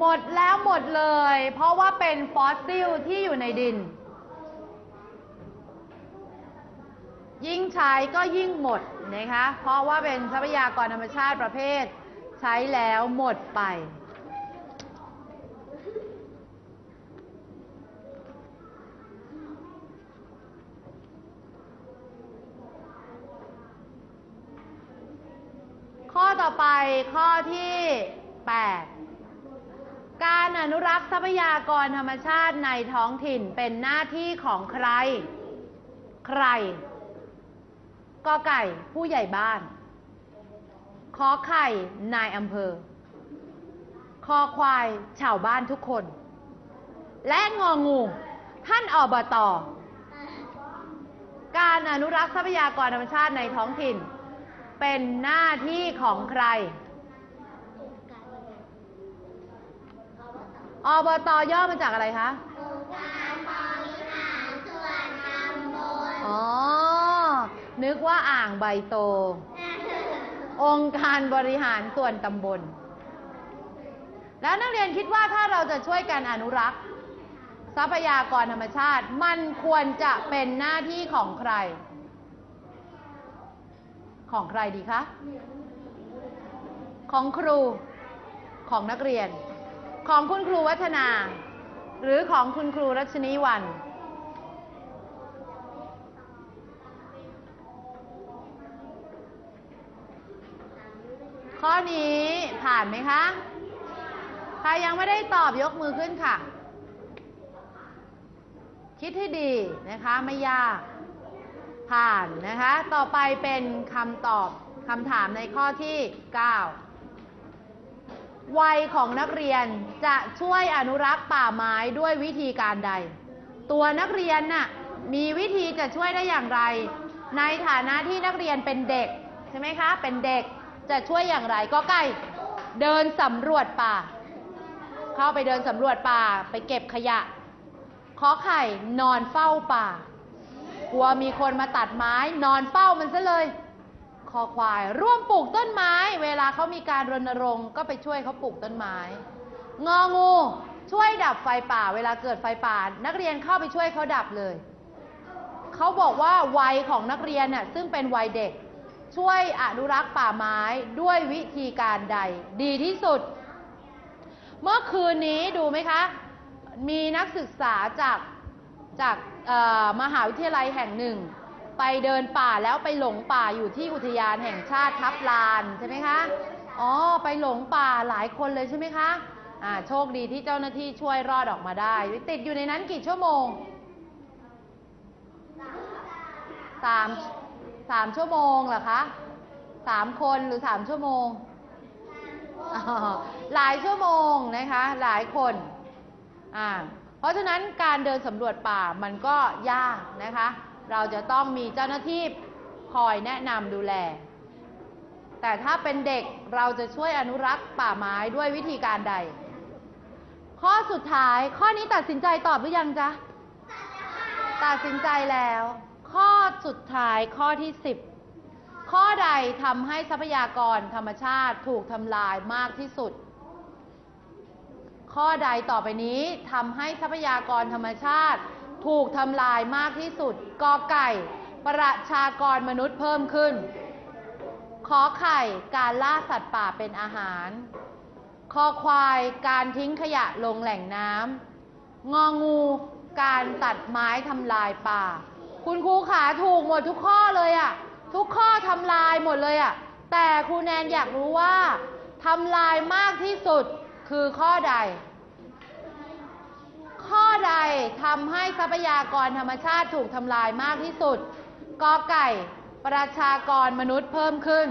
หมดแล้วหมดเลย เพราะว่าเป็นฟอสซิลที่อยู่ในดิน ยิ่งใช้ก็ยิ่งหมดนะคะ เพราะว่าเป็นทรัพยากรธรรมชาติประเภท ใช้แล้วหมดไป ข้อต่อไปข้อที่ 8 การอนุรักษ์ทรัพยากรธรรมชาติในท้องถิ่นเป็นหน้าที่ของใคร ใครกอไก่ผู้ใหญ่บ้าน ขอไข่นายอำเภอ คอควายชาวบ้านทุกคน และงองู ท่านอบตอการอนุรักษ์ทรัพยากรธรรมชาติในท้องถิ่น เป็นหน้าที่ของใคร อบตย่อมาจากอะไรคะอ๋อ นึกว่าอ่างใบโต องค์การบริหารส่วนตำบล แล้วนักเรียนคิดว่าถ้าเราจะช่วยกันอนุรักษ์ ทรัพยากรธรรมชาติ มันควรจะเป็นหน้าที่ของใคร ของใครดีคะ ของครู ของนักเรียน ของคุณครูวัฒนา หรือของคุณครูรัชนีวัน ข้อนี้ผ่านไหมคะ ใครยังไม่ได้ตอบยกมือขึ้นค่ะ คิดให้ดีนะคะไม่ยาก ผ่านนะคะ ต่อไปเป็นคำตอบคำถามในข้อที่ 9 วัยของนักเรียนจะช่วยอนุรักษ์ป่าไม้ด้วยวิธีการใด ตัวนักเรียนน่ะมีวิธีจะช่วยได้อย่างไร ในฐานะที่นักเรียนเป็นเด็กใช่ไหมคะ เป็นเด็กจะช่วยอย่างไรก็ไก่เดินสำรวจป่า เข้าไปเดินสำรวจป่าไปเก็บขยะขอไข่นอนเฝ้าป่ากลัวมีคนมาตัดไม้นอนเฝ้ามันซะเลย คอควาย ร่วมปลูกต้นไม้ เวลาเขามีการรณรงค์ก็ไปช่วยเขาปลูกต้นไม้ งองู ช่วยดับไฟป่า เวลาเกิดไฟป่า นักเรียนเข้าไปช่วยเขาดับเลย เขาบอกว่าวัยของนักเรียนน่ะซึ่งเป็นวัยเด็ก ช่วยอนุรักษ์ป่าไม้ด้วยวิธีการใด ดีที่สุด เมื่อคืนนี้ดูไหมคะ มีนักศึกษาจากจากมหาวิทยาลัยแห่งหนึ่ง ไปเดินป่าแล้วไปหลงป่าอยู่ที่อุทยานแห่งชาติทับลานใช่ไหมคะอ๋อไปหลงป่าหลายคนเลยใช่ไหมคะอ่าโชคดีที่เจ้าหน้าที่ช่วยรอดออกมาได้ ติดอยู่ในนั้นกี่ชั่วโมงสามสามชั่วโมงเหรอคะสามคนหรือสามชั่วโมง หลายชั่วโมงนะคะ หลายคนอ่าเพราะฉะนั้นการเดินสำรวจป่ามันก็ยากนะคะ เราจะต้องมีเจ้าหน้าที่คอยแนะนำดูแล แต่ถ้าเป็นเด็กเราจะช่วยอนุรักษ์ป่าไม้ด้วยวิธีการใด ข้อสุดท้ายข้อนี้ตัดสินใจตอบหรือยังจ๊ะ ตัดสินใจแล้ว ข้อสุดท้ายข้อที่10ข้อใดทำให้ทรัพยากรธรรมชาติถูกทำลายมากที่สุด ข้อใดต่อไปนี้ทำให้ทรัพยากรธรรมชาติ ถูกทำลายมากที่สุดกอไก่ ประชากรมนุษย์เพิ่มขึ้น ขอไข่การล่าสัตว์ป่าเป็นอาหารคอควายการทิ้งขยะลงแหล่งน้ำงองู การตัดไม้ทำลายป่า คุณครูขาถูกหมดทุกข้อเลยอะทุกข้อทำลายหมดเลยอะแต่ครูแนนอยากรู้ว่าทำลายมากที่สุดคือข้อใด ข้อใดทำให้ทรัพยากรธรรมชาติถูกทำลายมากที่สุดกอไก่ ประชากรมนุษย์เพิ่มขึ้น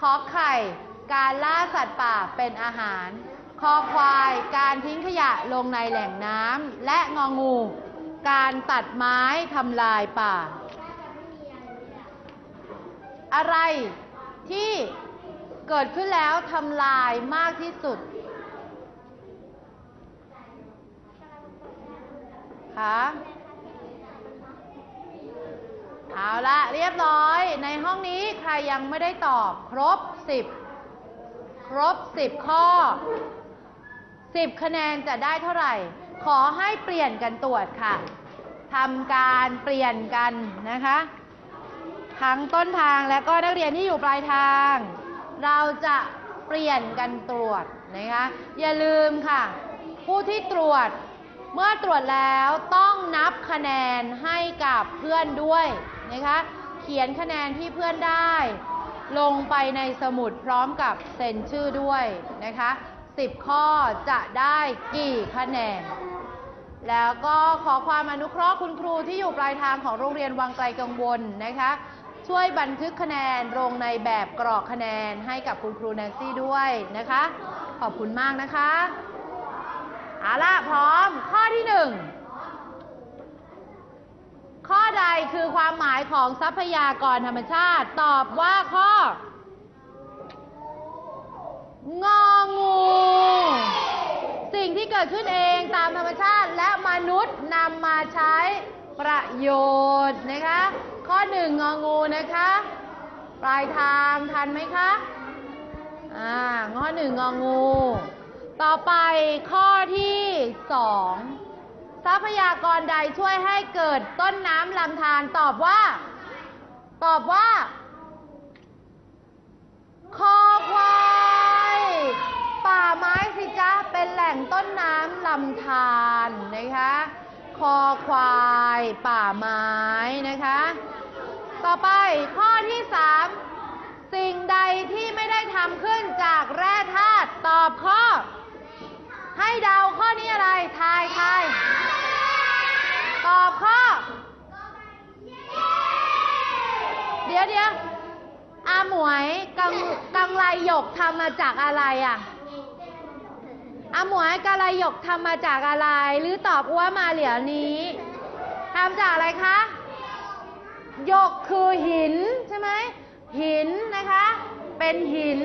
ขอไข่ การล่าสัตว์ป่าเป็นอาหารคอควาย การทิ้งขยะลงในแหล่งน้ำและงองู การตัดไม้ทำลายป่า อะไรที่เกิดขึ้นแล้วทำลายมากที่สุด คะเอาละเรียบร้อย ในห้องนี้ใครยังไม่ได้ตอบครบ 10 ครบ 10 ข้อ 10 คะแนนจะได้เท่าไหร่ ขอให้เปลี่ยนกันตรวจค่ะทำการเปลี่ยนกันนะคะ ทั้งต้นทางและก็นักเรียนที่อยู่ปลายทาง เราจะเปลี่ยนกันตรวจนะคะ อย่าลืมค่ะ ผู้ที่ตรวจ เมื่อตรวจแล้วต้องนับคะแนนให้กับเพื่อนด้วยนะคะ เขียนคะแนนที่เพื่อนได้ ลงไปในสมุดพร้อมกับเซ็นชื่อด้วยนะคะ 10 ข้อจะได้กี่คะแนน แล้วก็ขอความอนุเคราะห์คุณครูที่อยู่ปลายทางของโรงเรียนวังไกลกังวลนะคะ ช่วยบันทึกคะแนนลงในแบบกรอกคะแนนให้กับคุณครูแนนซี่ด้วยนะคะ ขอบคุณมากนะคะเอาล่ะพร้อม ที่หนึ่งข้อใดคือความหมายของทรัพยากรธรรมชาติ ตอบว่าข้อ งองู สิ่งที่เกิดขึ้นเองตามธรรมชาติและมนุษย์นำมาใช้ประโยชน์นะคะ ข้อหนึ่งงองูนะคะ ปลายทางทันไหมคะอ่าข้อหนึ่งงองู ต่อไปข้อที่สอง ทรัพยากรใดช่วยให้เกิดต้นน้ำลำธารตอบว่า ตอบว่า คอควายป่าไม้สิจ๊ะเป็นแหล่งต้นน้ำลำธารนะคะ คอควายป่าไม้นะคะ ต่อไปข้อที่สามสิ่งใดที่ไม่ได้ทำขึ้นจากแร่ธาตุตอบข้อ ให้เดาข้อนี้อะไร ทายทายตอบข้อ เดี๋ยวเดี๋ยวอาหมวยกังกังไลหยกทำมาจากอะไรอะอาหมวยกังไลหยกทำมาจากอะไร หรือตอบว่ามาเหลียวนี้ทำจากอะไรคะหยกคือหินใช่ไหมหินนะคะ เป็นหิน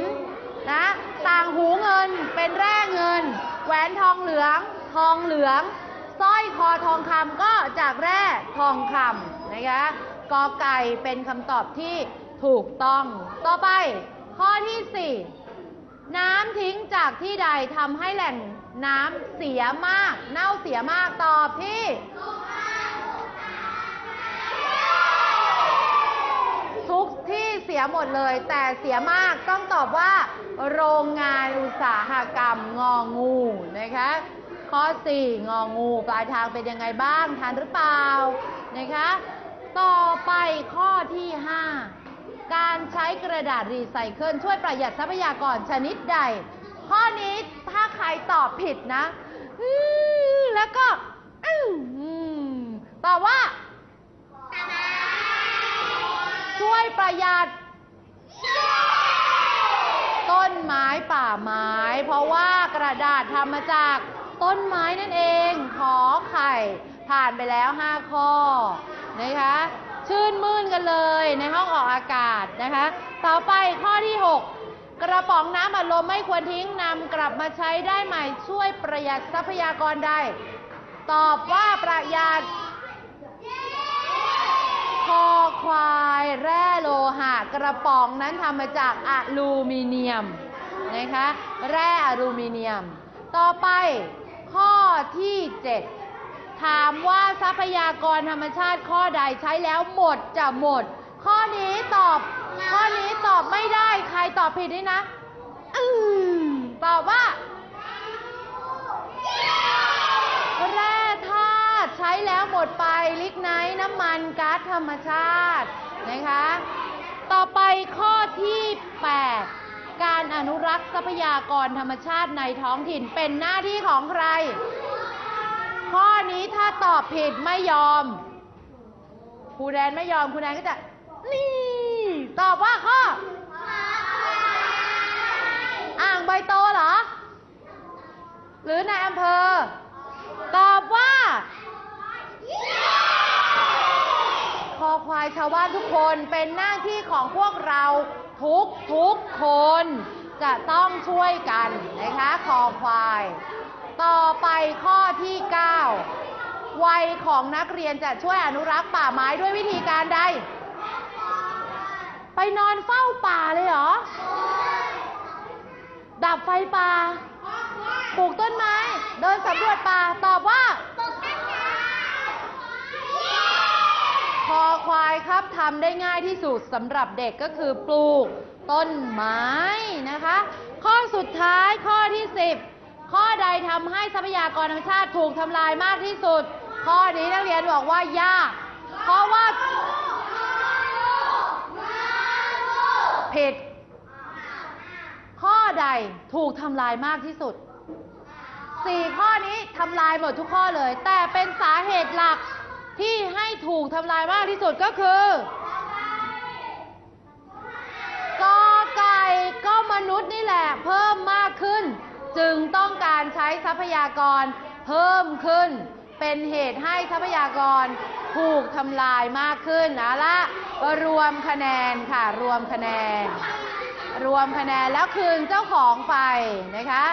เป็นแร่เงิน แหวนทองเหลือง ทองเหลืองสร้อยคอทองคำก็จากแร่ทองคำนะคะกอไก่เป็นคำตอบที่ถูกต้อง ต่อไปข้อที่ 4 น้ำทิ้งจากที่ใดทำให้แหล่งน้ำเสียมาก เน่าเสียมากตอบที่ ทุกที่เสี ยหมดเลย แต่เสียมากต้องตอบว่า โรงงานอุตสาหกรรมงองูนะคะข้อ 4 งองู ปลายทางเป็นยังไงบ้างทันหรือเปล่านะคะต่อไปข้อที่ 5 การใช้กระดาษรีไซเคิลช่วยประหยัดทรัพยากรชนิดใด ข้อนี้ถ้าใครตอบผิดนะแล้วก็ตอบว่าช่วยประหยัด ต้นไม้ป่าไม้ เพราะว่ากระดาษทำมาจากต้นไม้นั่นเอง ขอไข่ ผ่านไปแล้ว 5 ข้อนะคะ ชื่นมื่นกันเลยในห้องออกอากาศนะคะ ต่อไปข้อที่ 6 กระป๋องน้ำอัดลมไม่ควรทิ้งนำกลับมาใช้ได้ใหม่ช่วยประหยัดทรัพยากรใด ตอบว่าประหยัดคอควายแร่ กระป๋องนั้นทำมาจากอะลูมิเนียมนะคะแร่อลูมิเนียม ต่อไปข้อที่ 7 ถามว่าทรัพยากรธรรมชาติข้อใดใช้แล้วหมดจะหมด ข้อนี้ตอบ ข้อนี้ตอบไม่ได้ใครตอบผิดนี่นะอืมตอบว่าแร่ธาตุใช้แล้วหมดไปลิกไนน้ำมันก๊าซธรรมชาตินะคะ ต่อไปข้อที่ 8 การอนุรักษ์ทรัพยากรธรรมชาติในท้องถิ่นเป็นหน้าที่ของใคร ข้อนี้ถ้าตอบผิดไม่ยอมครูแดนไม่ยอมครูแดนก็จะ นี่ ตอบว่าข้ออ่างใบโตเหรอ หรือในอำเภอ ตอบว่า คอควายชาวบ้านทุกคนเป็นหน้าที่ของพวกเราทุกทุกคนจะต้องช่วยกันนะคะคอควาย ต่อไปข้อที่ 9 วัยของนักเรียนจะช่วยอนุรักษ์ป่าไม้ด้วยวิธีการใด ไปนอนเฝ้าป่าเลยเหรอ ดับไฟป่า ปลูกต้นไม้ เดินสำรวจป่า ตอบว่าคอ ควายครับทำได้ง่ายที่สุดสำหรับเด็กก็คือปลูกต้นไม้นะคะ ข้อสุดท้ายข้อที่ 10 ข้อใดทำให้ทรัพยากรธรรมชาติถูกทำลายมากที่สุด ข้อนี้นักเรียนบอกว่ายาก เพราะว่าผิดข้อใดถูกทำลายมากที่สุดสี่ข้อนี้ทำลายหมดทุกข้อเลย แต่เป็นสาเหตุหลัก ที่ให้ถูกทำลายมากที่สุดก็คือกอไก่ก็มนุษย์นี่แหละเพิ่มมากขึ้น จึงต้องการใช้ทรัพยากรเพิ่มขึ้น เป็นเหตุให้ทรัพยากรถูกทำลายมากขึ้นนะละรวมคะแนนค่ะรวมคะแนน รวมคะแนนแล้วคืนเจ้าของไปนะคะ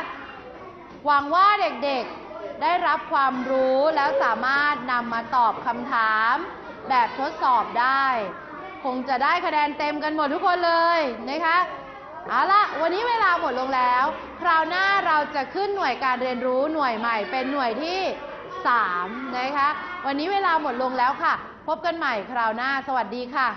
หวังว่าเด็กๆ ได้รับความรู้แล้วสามารถนำมาตอบคำถาม แบบทดสอบได้ คงจะได้คะแนนเต็มกันหมดทุกคนเลยนะคะเอาละวันนี้เวลาหมดลงแล้ว คราวหน้าเราจะขึ้นหน่วยการเรียนรู้หน่วยใหม่เป็นหน่วยที่ 3 นะคะ วันนี้เวลาหมดลงแล้วค่ะ พบกันใหม่คราวหน้า สวัสดีค่ะ